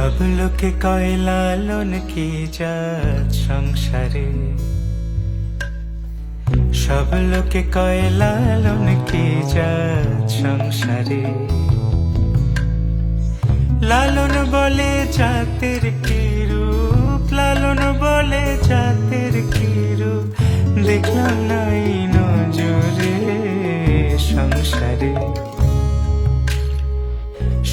সব লোকে কয় লালন কি জাত সংসারে? সব লোকে কয় লালন কি জাত সংসারে? লালন বলে জাতের কি রূপ? লালন বলে জাতের কি রূপ? দেখলাম নাই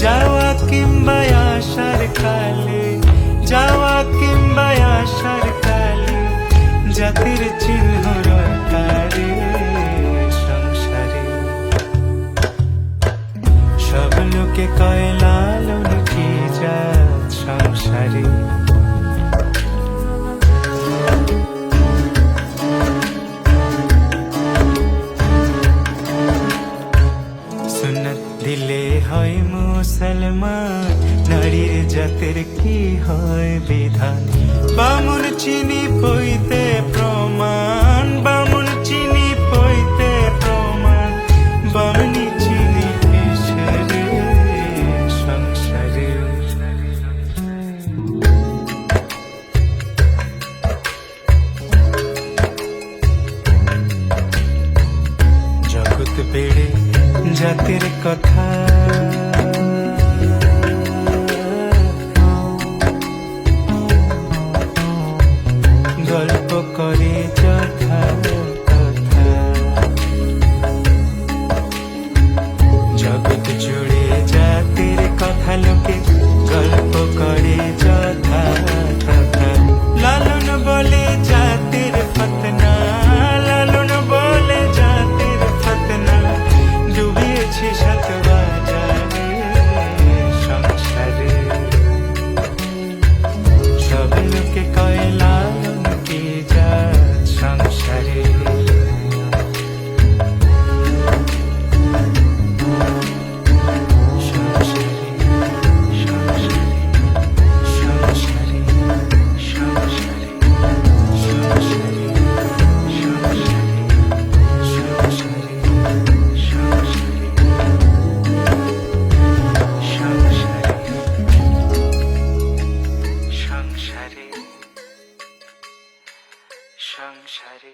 যাওয়া কিংবা আসার কালে যাওয়া কিংবা আসার কালে জাতির চিহ্ন হয় মুসলমান, নারীর জাতের কি হয় বিধান? বামুন চিনি পইতে প্রমাণ, বামুন চিনি পইতে প্রমাণ। বামনি চিনি কিসেরে সংসারে। জগৎ বেড়ে জাতের কথা। গল্প করে সংসারে